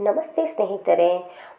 ನಮಸ್ತೆ ಸ್ನೇಹಿತರೆ,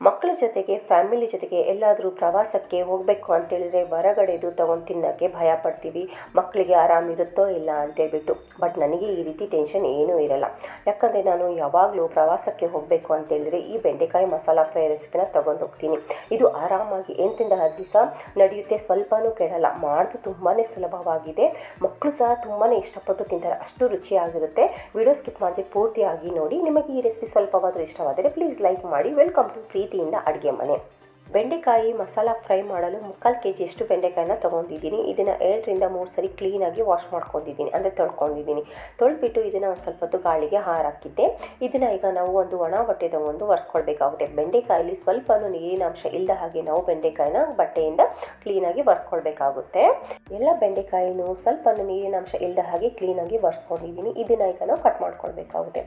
ಮಕ್ಕಳ ಜೊತೆಗೆ ಫ್ಯಾಮಿಲಿ ಜೊತೆಗೆ ಎಲ್ಲಾದರೂ ಪ್ರವಾಸಕ್ಕೆ ಹೋಗಬೇಕು ಅಂತೇಳಿದರೆ ಹೊರಗಡೆದು ತೊಗೊಂಡು ತಿನ್ನೋಕ್ಕೆ ಭಯ ಪಡ್ತೀವಿ. ಮಕ್ಕಳಿಗೆ ಆರಾಮಿರುತ್ತೋ ಇಲ್ಲ ಅಂತೇಳ್ಬಿಟ್ಟು. ಬಟ್ ನನಗೆ ಈ ರೀತಿ ಟೆನ್ಷನ್ ಏನೂ ಇರಲ್ಲ. ಯಾಕಂದರೆ ನಾನು ಯಾವಾಗಲೂ ಪ್ರವಾಸಕ್ಕೆ ಹೋಗಬೇಕು ಅಂತೇಳಿದರೆ ಈ ಬೆಂಡೆಕಾಯಿ ಮಸಾಲ ಫ್ರೈ ರೆಸಿಪಿನ ತೊಗೊಂಡು ಹೋಗ್ತೀನಿ. ಇದು ಆರಾಮಾಗಿ ಎಂಟರಿಂದ ಹತ್ತು ದಿವಸ ನಡೆಯುತ್ತೆ. ಸ್ವಲ್ಪನೂ ಕೆಡಲ್ಲ. ಮಾಡೋದು ತುಂಬಾ ಸುಲಭವಾಗಿದೆ. ಮಕ್ಕಳು ಸಹ ತುಂಬಾ ಇಷ್ಟಪಟ್ಟು ತಿಂತಾರೆ. ಅಷ್ಟು ರುಚಿಯಾಗಿರುತ್ತೆ. ವಿಡಿಯೋ ಸ್ಕಿಪ್ ಮಾಡದೆ ಪೂರ್ತಿಯಾಗಿ ನೋಡಿ. ನಿಮಗೆ ಈ ರೆಸಿಪಿ ಸ್ವಲ್ಪವಾದರೂ ಇಷ್ಟವಾದರೆ ಪ್ಲೀಸ್ ಲೈಕ್ ಮಾಡಿ. ವೆಲ್ಕಮ್ ಟು ಪ್ರೀತಿಯಿಂದ ಅಡುಗೆ ಮನೆ. ಬೆಂಡೆಕಾಯಿ ಮಸಾಲ ಫ್ರೈ ಮಾಡಲು ಮುಕ್ಕಾಲು ಕೆ ಜಿಯಷ್ಟು ಬೆಂಡೆಕಾಯಿನ ತೊಗೊಂಡಿದ್ದೀನಿ. ಇದನ್ನು ಎರಡರಿಂದ ಮೂರು ಸರಿ ಕ್ಲೀನಾಗಿ ವಾಶ್ ಮಾಡ್ಕೊಂಡಿದ್ದೀನಿ. ಅಂದರೆ ತೊಳ್ಕೊಂಡಿದ್ದೀನಿ. ತೊಳ್ಬಿಟ್ಟು ಇದನ್ನು ಒಂದು ಸ್ವಲ್ಪ ಹೊತ್ತು ಗಾಳಿಗೆ ಹಾರಾಕಿದ್ದೆ ಇದನ್ನು ಈಗ ನಾವು ಒಂದು ಒಣ ಬಟ್ಟೆ ತಗೊಂಡು ಒರೆಸ್ಕೊಳ್ಬೇಕಾಗುತ್ತೆ. ಬೆಂಡೆಕಾಯಲ್ಲಿ ಸ್ವಲ್ಪನೂ ನೀರಿನ ಅಂಶ ಇಲ್ಲದ ಹಾಗೆ ನಾವು ಬೆಂಡೆಕಾಯಿನ ಬಟ್ಟೆಯಿಂದ ಕ್ಲೀನಾಗಿ ಒರೆಸ್ಕೊಳ್ಬೇಕಾಗುತ್ತೆ. ಎಲ್ಲ ಬೆಂಡೆಕಾಯಿನೂ ಸ್ವಲ್ಪನೂ ನೀರಿನ ಅಂಶ ಇಲ್ಲದ ಹಾಗೆ ಕ್ಲೀನಾಗಿ ಒರೆಸ್ಕೊಂಡಿದ್ದೀನಿ. ಇದನ್ನು ಈಗ ನಾವು ಕಟ್ ಮಾಡ್ಕೊಳ್ಬೇಕಾಗುತ್ತೆ.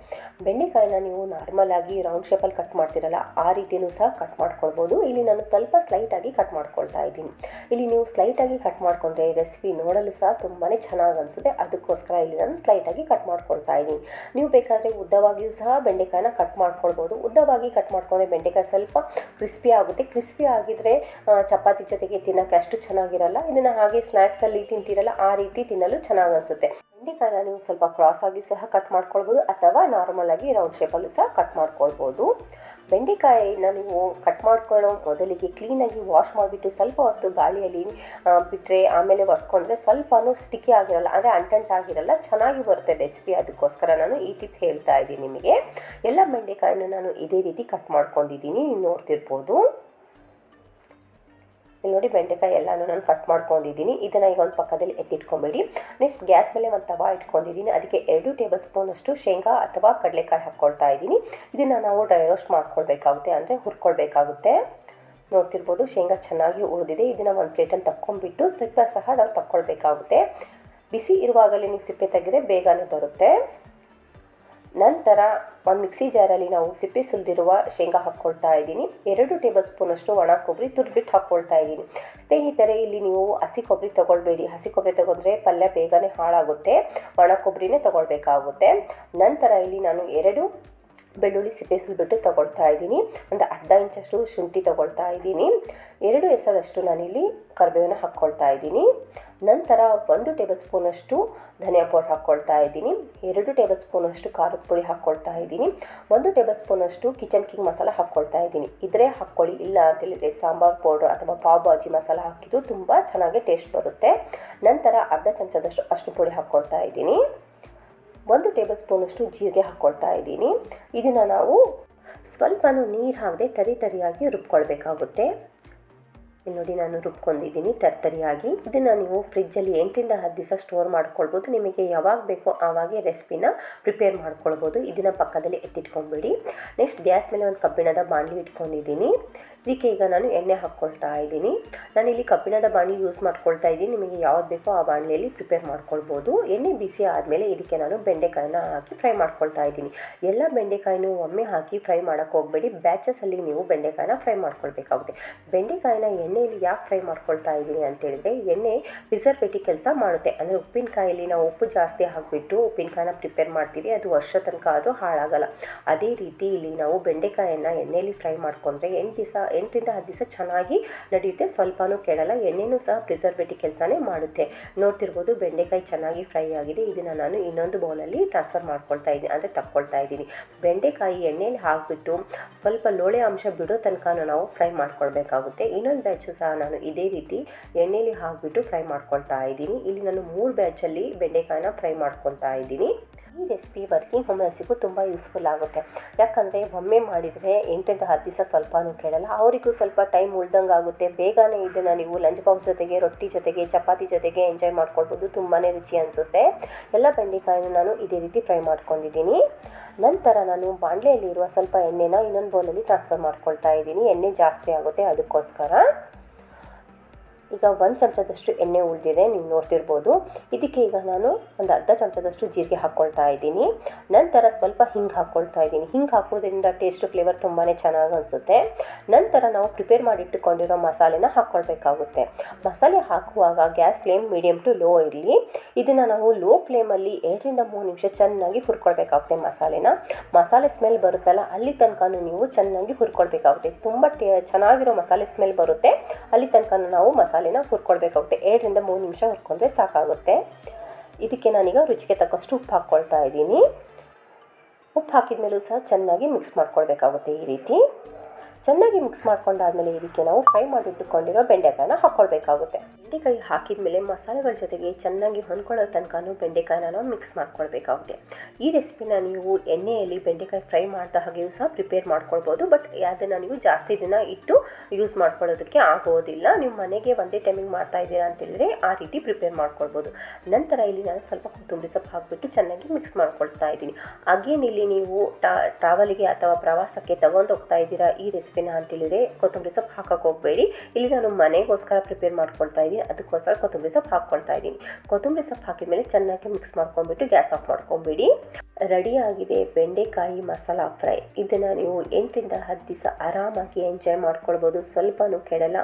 ಬೆಂಡೆಕಾಯಿನ ನೀವು ನಾರ್ಮಲ್ ಆಗಿ ರೌಂಡ್ ಶೇಪಲ್ಲಿ ಕಟ್ ಮಾಡ್ತಿರಲ್ಲ, ಆ ರೀತಿಯೂ ಸಹ ಕಟ್ ಮಾಡ್ಕೊಳ್ಬೋದು. ಇಲ್ಲಿ ನಾನು ಸ್ವಲ್ಪ ಸ್ಲೈಟಾಗಿ ಕಟ್ ಮಾಡ್ಕೊಳ್ತಾ ಇದ್ದೀನಿ. ಇಲ್ಲಿ ನೀವು ಸ್ಲೈಟಾಗಿ ಕಟ್ ಮಾಡ್ಕೊಂಡ್ರೆ ರೆಸಿಪಿ ನೋಡಲು ಸಹ ತುಂಬಾ ಚೆನ್ನಾಗಿ ಅನಿಸುತ್ತೆ. ಅದಕ್ಕೋಸ್ಕರ ಇಲ್ಲಿ ನಾನು ಸ್ಲೈಟಾಗಿ ಕಟ್ ಮಾಡ್ಕೊಳ್ತಾ ಇದ್ದೀನಿ. ನೀವು ಬೇಕಾದರೆ ಉದ್ದವಾಗಿಯೂ ಸಹ ಬೆಂಡೆಕಾಯನ್ನ ಕಟ್ ಮಾಡ್ಕೊಳ್ಬೋದು. ಉದ್ದವಾಗಿ ಕಟ್ ಮಾಡ್ಕೊಂಡ್ರೆ ಬೆಂಡೆಕಾಯಿ ಸ್ವಲ್ಪ ಕ್ರಿಸ್ಪಿ ಆಗುತ್ತೆ. ಕ್ರಿಸ್ಪಿ ಆಗಿದ್ರೆ ಚಪಾತಿ ಜೊತೆಗೆ ತಿನ್ನೋಕ್ಕೆ ಅಷ್ಟು ಚೆನ್ನಾಗಿರಲ್ಲ. ಇದನ್ನು ಹಾಗೆ ಸ್ನ್ಯಾಕ್ಸಲ್ಲಿ ತಿಂತೀರಲ್ಲ, ಆ ರೀತಿ ತಿನ್ನಲು ಚೆನ್ನಾಗಿ ಅನಿಸುತ್ತೆ. ಬೆಂಡೆಕಾಯಿನ ನೀವು ಸ್ವಲ್ಪ ಕ್ರಾಸ್ ಆಗಿ ಸಹ ಕಟ್ ಮಾಡ್ಕೊಳ್ಬೋದು ಅಥವಾ ನಾರ್ಮಲ್ ಆಗಿ ರೌಂಡ್ ಶೇಪಲ್ಲೂ ಸಹ ಕಟ್ ಮಾಡ್ಕೊಳ್ಬೋದು. ಬೆಂಡೆಕಾಯಿನ ನೀವು ಕಟ್ ಮಾಡ್ಕೊಳ್ಳೋ ಮೊದಲಿಗೆ ಕ್ಲೀನಾಗಿ ವಾಶ್ ಮಾಡಿಬಿಟ್ಟು ಸ್ವಲ್ಪ ಹೊತ್ತು ಗಾಳಿಯಲ್ಲಿ ಬಿಟ್ಟರೆ ಆಮೇಲೆ ಒರೆಸ್ಕೊಂಡ್ರೆ ಸ್ವಲ್ಪನೂ ಸ್ಟಿಕ್ಕಿ ಆಗಿರಲ್ಲ, ಅಂದರೆ ಅಂಟಂಟಾಗಿರಲ್ಲ ಚೆನ್ನಾಗಿ ಬರುತ್ತೆ ರೆಸಿಪಿ ಅದಕ್ಕೋಸ್ಕರ ನಾನು ಈ ಟಿಪ್ ಹೇಳ್ತಾ ಇದ್ದೀನಿ ನಿಮಗೆ. ಎಲ್ಲ ಬೆಂಡೆಕಾಯಿನ ನಾನು ಇದೇ ರೀತಿ ಕಟ್ ಮಾಡ್ಕೊಂಡಿದ್ದೀನಿ, ನೀವು ನೋಡ್ತಿರ್ಬೋದು. ಇಲ್ಲಿ ನೋಡಿ, ಬೆಂಡೆಕಾಯಿ ಎಲ್ಲನೂ ನಾನು ಕಟ್ ಮಾಡ್ಕೊಂಡಿದ್ದೀನಿ. ಇದನ್ನು ಈಗ ಒಂದು ಪಕ್ಕದಲ್ಲಿ ಎತ್ತಿಟ್ಕೊಂಬೇಡಿ. ನೆಕ್ಸ್ಟ್ ಗ್ಯಾಸ್ ಮೇಲೆ ಒಂದು ತವಾ ಇಟ್ಕೊಂಡಿದ್ದೀನಿ. ಅದಕ್ಕೆ ಎರಡು ಟೇಬಲ್ ಸ್ಪೂನಷ್ಟು ಶೇಂಗಾ ಅಥವಾ ಕಡಲೆಕಾಯಿ ಹಾಕ್ಕೊಳ್ತಾ ಇದ್ದೀನಿ. ಇದನ್ನು ನಾವು ಡ್ರೈ ರೋಸ್ಟ್ ಮಾಡ್ಕೊಳ್ಬೇಕಾಗುತ್ತೆ. ಅಂದರೆ ಹುರ್ಕೊಳ್ಬೇಕಾಗುತ್ತೆ. ನೋಡ್ತಿರ್ಬೋದು, ಶೇಂಗಾ ಚೆನ್ನಾಗಿ ಉಳಿದಿದೆ ಇದನ್ನು ಒಂದು ಪ್ಲೇಟಲ್ಲಿ ತಕ್ಕೊಂಡ್ಬಿಟ್ಟು ಸಿಪ್ಪೆ ಸಹ ನಾವು ತಕ್ಕೊಳ್ಬೇಕಾಗುತ್ತೆ. ಬಿಸಿ ಇರುವಾಗಲೇ ನೀವು ಸಿಪ್ಪೆ ತೆಗೆದ್ರೆ ಬೇಗನೆ ಬರುತ್ತೆ. ನಂತರ ಒಂದು ಮಿಕ್ಸಿ ಜಾರಲ್ಲಿ ನಾವು ಸಿಪ್ಪೆ ಸುಲಿದಿರುವ ಶೇಂಗಾ ಹಾಕ್ಕೊಳ್ತಾ ಇದ್ದೀನಿ. ಎರಡು ಟೇಬಲ್ ಸ್ಪೂನಷ್ಟು ಒಣ ಕೊಬ್ಬರಿ ತುರ್ಬಿಟ್ಟು ಹಾಕ್ಕೊಳ್ತಾ ಇದ್ದೀನಿ. ಸ್ನೇಹಿತರೆ, ಇಲ್ಲಿ ನೀವು ಹಸಿ ಕೊಬ್ಬರಿ ತೊಗೊಳ್ಬೇಡಿ. ಹಸಿ ಕೊಬ್ಬರಿ ತೊಗೊಂಡ್ರೆ ಪಲ್ಯ ಬೇಗನೆ ಹಾಳಾಗುತ್ತೆ. ಒಣ ಕೊಬ್ಬರಿನೇ ತೊಗೊಳ್ಬೇಕಾಗುತ್ತೆ. ನಂತರ ಇಲ್ಲಿ ನಾನು ಎರಡು ಬೆಳ್ಳುಳ್ಳಿ ಸಿಪ್ಪೆ ಸುಲಿಬಿಟ್ಟು ತೊಗೊಳ್ತಾ ಇದ್ದೀನಿ. ಒಂದು ಅರ್ಧ ಇಂಚಷ್ಟು ಶುಂಠಿ ತೊಗೊಳ್ತಾ ಇದ್ದೀನಿ. ಎರಡು ಎಸಳಷ್ಟು ನಾನಿಲ್ಲಿ ಕರಿಬೇವನ್ನು ಹಾಕ್ಕೊಳ್ತಾ ಇದ್ದೀನಿ. ನಂತರ ಒಂದು ಟೇಬಲ್ ಸ್ಪೂನಷ್ಟು ಧನಿಯಾ ಪೌಡರ್ ಹಾಕ್ಕೊಳ್ತಾ ಇದ್ದೀನಿ. ಎರಡು ಟೇಬಲ್ ಸ್ಪೂನಷ್ಟು ಖಾರದ ಪುಡಿ ಹಾಕ್ಕೊಳ್ತಾ ಇದ್ದೀನಿ. ಒಂದು ಟೇಬಲ್ ಸ್ಪೂನಷ್ಟು ಕಿಚನ್ ಕಿಂಗ್ ಮಸಾಲ ಹಾಕ್ಕೊಳ್ತಾ ಇದ್ದೀನಿ. ಇದ್ರೆ ಹಾಕ್ಕೊಳ್ಳಿ, ಇಲ್ಲ ಅಂತೇಳಿದರೆ ಸಾಂಬಾರ್ ಪೌಡ್ರ್ ಅಥವಾ ಪಾವ್ ಭಾಜಿ ಮಸಾಲ ಹಾಕಿದ್ರು ತುಂಬ ಚೆನ್ನಾಗಿ ಟೇಸ್ಟ್ ಬರುತ್ತೆ. ನಂತರ ಅರ್ಧ ಚಮಚದಷ್ಟು ಅಷ್ಟು ಪುಡಿ ಹಾಕ್ಕೊಳ್ತಾ ಇದ್ದೀನಿ. ಒಂದು ಟೇಬಲ್ ಸ್ಪೂನಷ್ಟು ಜೀರಿಗೆ ಹಾಕ್ಕೊಳ್ತಾ ಇದ್ದೀನಿ. ಇದನ್ನು ನಾವು ಸ್ವಲ್ಪನೂ ನೀರು ಹಾಕದೆ ತರಿ ತರಿಯಾಗಿ ರುಬ್ಕೊಳ್ಬೇಕಾಗುತ್ತೆ. ಇಲ್ಲಿ ನೋಡಿ ನಾನು ರುಬ್ಕೊಂಡಿದ್ದೀನಿ ತರ್ತರಿಯಾಗಿ. ಇದನ್ನು ನೀವು ಫ್ರಿಜ್ಜಲ್ಲಿ ಎಂಟರಿಂದ ಹತ್ತು ದಿವಸ ಸ್ಟೋರ್ ಮಾಡ್ಕೊಳ್ಬೋದು. ನಿಮಗೆ ಯಾವಾಗ ಬೇಕೋ ಆವಾಗೆ ರೆಸಿಪಿನ ಪ್ರಿಪೇರ್ ಮಾಡ್ಕೊಳ್ಬೋದು. ಇದನ್ನು ಪಕ್ಕದಲ್ಲಿ ಎತ್ತಿಟ್ಕೊಂಬೇಡಿ ನೆಕ್ಸ್ಟ್ ಗ್ಯಾಸ್ ಮೇಲೆ ಒಂದು ಕಬ್ಬಿಣದ ಬಾಣಲಿ ಇಟ್ಕೊಂಡಿದ್ದೀನಿ. ಇದಕ್ಕೆ ಈಗ ನಾನು ಎಣ್ಣೆ ಹಾಕ್ಕೊಳ್ತಾ ಇದ್ದೀನಿ. ನಾನಿಲ್ಲಿ ಕಬ್ಬಿಣದ ಬಾಣಲಿ ಯೂಸ್ ಮಾಡ್ಕೊಳ್ತಾ ಇದ್ದೀನಿ. ನಿಮಗೆ ಯಾವ್ದು ಬೇಕೋ ಆ ಬಾಣಲಿಯಲ್ಲಿ ಪ್ರಿಪೇರ್ ಮಾಡ್ಕೊಳ್ಬೋದು. ಎಣ್ಣೆ ಬಿಸಿ ಆದಮೇಲೆ ಇದಕ್ಕೆ ನಾನು ಬೆಂಡೆಕಾಯನ್ನ ಹಾಕಿ ಫ್ರೈ ಮಾಡ್ಕೊಳ್ತಾ ಇದ್ದೀನಿ. ಎಲ್ಲ ಬೆಂಡೆಕಾಯಿನೂ ಒಮ್ಮೆ ಹಾಕಿ ಫ್ರೈ ಮಾಡೋಕ್ಕೆ ಹೋಗಬೇಡಿ. ಬ್ಯಾಚಸಲ್ಲಿ ನೀವು ಬೆಂಡೆಕಾಯನ್ನ ಫ್ರೈ ಮಾಡ್ಕೊಳ್ಬೇಕಾಗುತ್ತೆ. ಬೆಂಡೆಕಾಯಿನ ಎಣ್ಣೆಯಲ್ಲಿ ಯಾಕೆ ಫ್ರೈ ಮಾಡ್ಕೊಳ್ತಾ ಇದ್ದೀನಿ ಅಂತೇಳಿದರೆ ಎಣ್ಣೆ ಪ್ರಿಸರ್ವೇಟಿವ್ ಕೆಲಸ ಮಾಡುತ್ತೆ. ಅಂದರೆ ಉಪ್ಪಿನಕಾಯಲ್ಲಿ ನಾವು ಉಪ್ಪು ಜಾಸ್ತಿ ಹಾಕಿಬಿಟ್ಟು ಉಪ್ಪಿನಕಾಯಿನ ಪ್ರಿಪೇರ್ ಮಾಡ್ತೀವಿ, ಅದು ವರ್ಷ ತನಕ ಅದು ಹಾಳಾಗಲ್ಲ. ಅದೇ ರೀತಿ ಇಲ್ಲಿ ನಾವು ಬೆಂಡೆಕಾಯನ್ನು ಎಣ್ಣೆಯಲ್ಲಿ ಫ್ರೈ ಮಾಡ್ಕೊಂಡ್ರೆ ಎಂಟು ದಿವಸ, ಎಂಟರಿಂದ ಹತ್ತು ದಿವಸ ಚೆನ್ನಾಗಿ ನಡೆಯುತ್ತೆ. ಸ್ವಲ್ಪನೂ ಕೆಡಲ್ಲ, ಎಣ್ಣೆನೂ ಸಹ ಪ್ರಿಸರ್ವೇಟಿವ್ ಕೆಲಸನೇ ಮಾಡುತ್ತೆ. ನೋಡ್ತಿರ್ಬೋದು ಬೆಂಡೆಕಾಯಿ ಚೆನ್ನಾಗಿ ಫ್ರೈ ಆಗಿದೆ, ಇದನ್ನು ನಾನು ಇನ್ನೊಂದು ಬೌಲಲ್ಲಿ ಟ್ರಾನ್ಸ್ಫರ್ ಮಾಡ್ಕೊಳ್ತಾ ಇದ್ದೀನಿ ಅಂದರೆ ತಕ್ಕೊಳ್ತಾ ಇದ್ದೀನಿ ಬೆಂಡೆಕಾಯಿ ಎಣ್ಣೆಯಲ್ಲಿ ಹಾಕಿಬಿಟ್ಟು ಸ್ವಲ್ಪ ಲೋಳೆ ಅಂಶ ಬಿಡೋ ತನಕ ನಾವು ಫ್ರೈ ಮಾಡ್ಕೊಳ್ಬೇಕಾಗುತ್ತೆ. ಇನ್ನೊಂದು ಬ್ಯಾಚು ಸಹ ನಾನು ಇದೇ ರೀತಿ ಎಣ್ಣೆಯಲ್ಲಿ ಹಾಕಿಬಿಟ್ಟು ಫ್ರೈ ಮಾಡ್ಕೊಳ್ತಾ ಇದ್ದೀನಿ. ಇಲ್ಲಿ ನಾನು ಮೂರು ಬ್ಯಾಚಲ್ಲಿ ಬೆಂಡೆಕಾಯಿನ ಫ್ರೈ ಮಾಡ್ಕೊತಾ ಇದ್ದೀನಿ. ಈ ರೆಸಿಪಿ ವರ್ಕಿಂಗ್ ವುಮೆನ್ಸಿಗೂ ತುಂಬ ಯೂಸ್ಫುಲ್ ಆಗುತ್ತೆ. ಯಾಕಂದರೆ ಒಮ್ಮೆ ಮಾಡಿದರೆ ಎಂಟರಿಂದ ಹತ್ತು ದಿವಸ ಸ್ವಲ್ಪನೂ ಕೇಳಲ್ಲ ಅವರಿಗೂ ಸ್ವಲ್ಪ ಟೈಮ್ ಉಳ್ದಂಗೆ ಆಗುತ್ತೆ. ಬೇಗನೆ ಇದನ್ನು ನೀವು ಲಂಚ್ ಬಾಕ್ಸ್ ಜೊತೆಗೆ, ರೊಟ್ಟಿ ಜೊತೆಗೆ, ಚಪಾತಿ ಜೊತೆಗೆ ಎಂಜಾಯ್ ಮಾಡ್ಕೊಳ್ಬೋದು. ತುಂಬಾ ರುಚಿ ಅನಿಸುತ್ತೆ. ಎಲ್ಲ ಬೆಂಡೆಕಾಯಿನ ನಾನು ಇದೇ ರೀತಿ ಫ್ರೈ ಮಾಡ್ಕೊಂಡಿದ್ದೀನಿ. ನಂತರ ನಾನು ಬಾಣಲೆಯಲ್ಲಿರುವ ಸ್ವಲ್ಪ ಎಣ್ಣೆನ ಇನ್ನೊಂದು ಬೌಲಲ್ಲಿ ಟ್ರಾನ್ಸ್ಫರ್ ಮಾಡ್ಕೊಳ್ತಾ ಇದ್ದೀನಿ. ಎಣ್ಣೆ ಜಾಸ್ತಿ ಆಗುತ್ತೆ ಅದಕ್ಕೋಸ್ಕರ. ಈಗ ಒಂದು ಚಮಚದಷ್ಟು ಎಣ್ಣೆ ಉಳಿದಿದೆ, ನೀವು ನೋಡ್ತಿರ್ಬೋದು. ಇದಕ್ಕೆ ಈಗ ನಾನು ಒಂದು ಅರ್ಧ ಚಮಚದಷ್ಟು ಜೀರಿಗೆ ಹಾಕ್ಕೊಳ್ತಾ ಇದ್ದೀನಿ. ನಂತರ ಸ್ವಲ್ಪ ಹಿಂಗೆ ಹಾಕ್ಕೊಳ್ತಾ ಇದ್ದೀನಿ. ಹಿಂಗೆ ಹಾಕೋದ್ರಿಂದ ಟೇಸ್ಟ್ ಫ್ಲೇವರ್ ತುಂಬಾ ಚೆನ್ನಾಗಿ ಅನಿಸುತ್ತೆ. ನಂತರ ನಾವು ಪ್ರಿಪೇರ್ ಮಾಡಿಟ್ಟುಕೊಂಡಿರೋ ಮಸಾಲೆನ ಹಾಕ್ಕೊಳ್ಬೇಕಾಗುತ್ತೆ ಮಸಾಲೆ ಹಾಕುವಾಗ gas flame medium to low ಇರಲಿ. ಇದನ್ನು ನಾವು ಲೋ ಫ್ಲೇಮಲ್ಲಿ ಎರಡರಿಂದ ಮೂರು ನಿಮಿಷ ಚೆನ್ನಾಗಿ ಹುರ್ಕೊಳ್ಬೇಕಾಗುತ್ತೆ ಮಸಾಲೆನ. ಮಸಾಲೆ ಸ್ಮೆಲ್ ಬರುತ್ತಲ್ಲ, ಅಲ್ಲಿ ತನಕ ನೀವು ಚೆನ್ನಾಗಿ ಹುರ್ಕೊಳ್ಬೇಕಾಗುತ್ತೆ. ತುಂಬ ಟೇ, ಚೆನ್ನಾಗಿರೋ ಮಸಾಲೆ ಸ್ಮೆಲ್ ಬರುತ್ತೆ, ಅಲ್ಲಿ ತನಕ ನಾವು ಮಸಾಲೆನ ಹುರ್ಕೊಳ್ಬೇಕಾಗುತ್ತೆ ಎರಡರಿಂದ ಮೂರು ನಿಮಿಷ ಹುರ್ಕೊಂಡ್ರೆ ಸಾಕಾಗುತ್ತೆ. ಇದಕ್ಕೆ ನಾನೀಗ ರುಚಿಗೆ ತಕ್ಕಷ್ಟು ಉಪ್ಪು ಹಾಕ್ಕೊಳ್ತಾ ಇದ್ದೀನಿ. ಉಪ್ಪು ಹಾಕಿದ ಮೇಲೂ ಸಹ ಚೆನ್ನಾಗಿ ಮಿಕ್ಸ್ ಮಾಡ್ಕೊಳ್ಬೇಕಾಗುತ್ತೆ ಈ ರೀತಿ. ಚೆನ್ನಾಗಿ ಮಿಕ್ಸ್ ಮಾಡ್ಕೊಂಡಾದ್ಮೇಲೆ ಇದಕ್ಕೆ ನಾವು ಫ್ರೈ ಮಾಡಿಟ್ಟುಕೊಂಡಿರೋ ಬೆಂಡೆಕಾಯನ್ನ ಹಾಕ್ಕೊಳ್ಬೇಕಾಗುತ್ತೆ. ಬೆಂಡೆಕಾಯಿ ಹಾಕಿದ ಮೇಲೆ ಮಸಾಲೆಗಳ ಜೊತೆಗೆ ಚೆನ್ನಾಗಿ ಹೊಂದ್ಕೊಳ್ಳೋ ತನಕನೂ ಬೆಂಡೆಕಾಯಿನ ನಾವು ಮಿಕ್ಸ್ ಮಾಡ್ಕೊಳ್ಬೇಕಾಗುತ್ತೆ ಈ ರೆಸಿಪಿನ ನೀವು ಎಣ್ಣೆಯಲ್ಲಿ ಬೆಂಡೆಕಾಯಿ ಫ್ರೈ ಮಾಡಿದ ಹಾಗೆಯೂ ಸಹ ಪ್ರಿಪೇರ್ ಮಾಡ್ಕೊಳ್ಬೋದು ಬಟ್ ಅದನ್ನು ನೀವು ಜಾಸ್ತಿ ದಿನ ಇಟ್ಟು ಯೂಸ್ ಮಾಡ್ಕೊಳ್ಳೋದಕ್ಕೆ ಆಗೋದಿಲ್ಲ. ನೀವು ಮನೆಗೆ ಒಂದೇ ಟೈಮಿಂಗ್ ಮಾಡ್ತಾ ಇದ್ದೀರಾ ಅಂತೇಳಿದ್ರೆ ಆ ರೀತಿ ಪ್ರಿಪೇರ್ ಮಾಡ್ಕೊಳ್ಬೋದು. ನಂತರ ಇಲ್ಲಿ ನಾನು ಸ್ವಲ್ಪ ಕೊತ್ತಂಬರಿ ಸೊಪ್ಪು ಹಾಕಿಬಿಟ್ಟು ಚೆನ್ನಾಗಿ ಮಿಕ್ಸ್ ಮಾಡ್ಕೊಳ್ತಾ ಇದ್ದೀನಿ. ಅಗೇನ್ ಇಲ್ಲಿ ನೀವು ಟ್ರಾವಲಿಗೆ ಅಥವಾ ಪ್ರವಾಸಕ್ಕೆ ತಗೊಂಡು ಹೋಗ್ತಾ ಇದ್ದೀರಾ ಈ ರೆಸಿಪಿನ ಅಂತೇಳಿದರೆ ಕೊತ್ತಂಬರಿ ಸೊಪ್ಪು ಹಾಕೋಕೆ ಹೋಗಬೇಡಿ. ಇಲ್ಲಿ ನಾನು ಮನೆಗೋಸ್ಕರ ಪ್ರಿಪೇರ್ ಮಾಡ್ಕೊಳ್ತಾ ಇದ್ದೀನಿ. ಅದಕ್ಕೋಸ್ಕರ ಕೊತ್ತಂಬರಿ ಸೊಪ್ಪು ಹಾಕ್ಕೊಳ್ತಾ ಇದ್ದೀನಿ. ಕೊತ್ತಂಬರಿ ಸೊಪ್ಪು ಹಾಕಿದ ಮೇಲೆ ಚೆನ್ನಾಗಿ ಮಿಕ್ಸ್ ಮಾಡ್ಕೊಂಡ್ಬಿಟ್ಟು ಗ್ಯಾಸ್ ಆಫ್ ಮಾಡ್ಕೊಂಬಿಡಿ. ರೆಡಿಯಾಗಿದೆ ಬೆಂಡೆಕಾಯಿ ಮಸಾಲ ಫ್ರೈ ಇದನ್ನು ನೀವು ಎಂಟರಿಂದ ಹತ್ತು ದಿವಸ ಆರಾಮಾಗಿ ಎಂಜಾಯ್ ಮಾಡ್ಕೊಳ್ಬೋದು. ಸ್ವಲ್ಪನೂ ಕೆಡಲ್ಲ.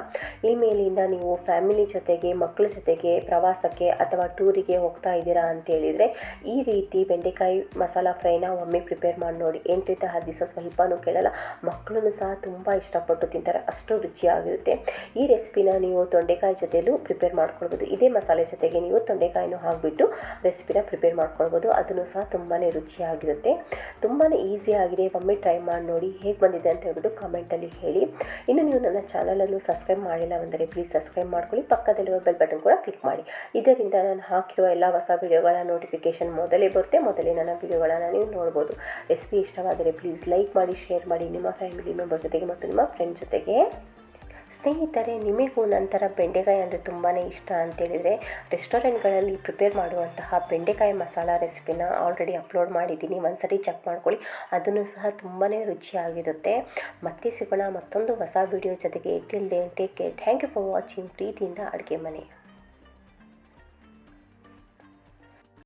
ಮೇಲಿಂದ ನೀವು ಫ್ಯಾಮಿಲಿ ಜೊತೆಗೆ ಮಕ್ಕಳ ಜೊತೆಗೆ, ಪ್ರವಾಸಕ್ಕೆ ಅಥವಾ ಟೂರಿಗೆ ಹೋಗ್ತಾ ಇದ್ದೀರಾ ಅಂತೇಳಿದರೆ ಈ ರೀತಿ ಬೆಂಡೆಕಾಯಿ ಮಸಾಲ ಫ್ರೈನ ಒಮ್ಮೆ ಪ್ರಿಪೇರ್ ಮಾಡಿ ನೋಡಿ. ಎಂಟರಿಂದ ಹತ್ತು ದಿವಸ ಸ್ವಲ್ಪನೂ ಕೆಡಲ್ಲ. ಮಕ್ಕಳನ್ನು ಸಹ ತುಂಬ ಇಷ್ಟಪಟ್ಟು ತಿಂತಾರೆ. ಅಷ್ಟು ರುಚಿಯಾಗಿರುತ್ತೆ. ಈ ರೆಸಿಪಿನ ನೀವು ತೊಂಡೆಕಾಯಿ ಜೊತೆಲೂ ಪ್ರಿಪೇರ್ ಮಾಡ್ಕೊಳ್ಬೋದು. ಇದೇ ಮಸಾಲೆ ಜೊತೆಗೆ ನೀವು ತೊಂಡೆಕಾಯಿನೂ ಹಾಕಿಬಿಟ್ಟು ರೆಸಿಪಿನ ಪ್ರಿಪೇರ್ ಮಾಡ್ಕೊಳ್ಬೋದು. ಅದನ್ನು ಸಹ ತುಂಬಾ ರುಚಿಯಾಗಿರುತ್ತೆ. ತುಂಬಾ ಈಸಿಯಾಗಿದೆ ಒಮ್ಮೆ ಟ್ರೈ ಮಾಡಿ ನೋಡಿ ಹೇಗೆ ಬಂದಿದೆ ಅಂತ ಹೇಳ್ಬಿಟ್ಟು ಕಾಮೆಂಟಲ್ಲಿ ಹೇಳಿ. ಇನ್ನು ನೀವು ನನ್ನ ಚಾನಲನ್ನು ಸಬ್ಸ್ಕ್ರೈಬ್ ಮಾಡಿಲ್ಲ ಅಂದರೆ ಪ್ಲೀಸ್ ಸಬ್ಸ್ಕ್ರೈಬ್ ಮಾಡ್ಕೊಳ್ಳಿ. ಪಕ್ಕದಲ್ಲಿರುವ ಬೆಲ್ ಬಟನ್ ಕೂಡ ಕ್ಲಿಕ್ ಮಾಡಿ. ಇದರಿಂದ ನಾನು ಹಾಕಿರುವ ಎಲ್ಲ ಹೊಸ ವಿಡಿಯೋಗಳ ನೋಟಿಫಿಕೇಷನ್ ಮೊದಲೇ ಬರುತ್ತೆ. ಮೊದಲೇ ನನ್ನ ವಿಡಿಯೋಗಳನ್ನು ನೀವು ನೋಡ್ಬೋದು. ರೆಸಿಪಿ ಇಷ್ಟವಾದರೆ ಪ್ಲೀಸ್ ಲೈಕ್ ಮಾಡಿ ಶೇರ್ ಮಾಡಿ. ನಿಮ್ಮ ಫ್ಯಾಮಿಲಿ ಮೆಂಬರ್ ಜೊತೆಗೆ ಮತ್ತು ನಿಮ್ಮ ಫ್ರೆಂಡ್ ಜೊತೆಗೆ. ಸ್ನೇಹಿತರೆ, ನಿಮಗೂ ನಂತರ ಬೆಂಡೆಕಾಯಿ ಅಂದರೆ ತುಂಬಾ ಇಷ್ಟ ಅಂತೇಳಿದರೆ, ರೆಸ್ಟೋರೆಂಟ್ಗಳಲ್ಲಿ ಪ್ರಿಪೇರ್ ಮಾಡುವಂತಹ ಬೆಂಡೆಕಾಯಿ ಮಸಾಲ ರೆಸಿಪಿನ ಆಲ್ರೆಡಿ ಅಪ್ಲೋಡ್ ಮಾಡಿದ್ದೀನಿ. ಒಂದ್ಸರಿ ಚೆಕ್ ಮಾಡ್ಕೊಳ್ಳಿ. ಅದನ್ನು ಸಹ ತುಂಬಾ ರುಚಿಯಾಗಿರುತ್ತೆ. ಮತ್ತೆ ಸಿಗೋಣ ಮತ್ತೊಂದು ಹೊಸ ವಿಡಿಯೋ ಜೊತೆಗೆ. Till then take care thank you for watching ಪ್ರೀತಿಯಿಂದ ಅಡುಗೆ ಮನೆ.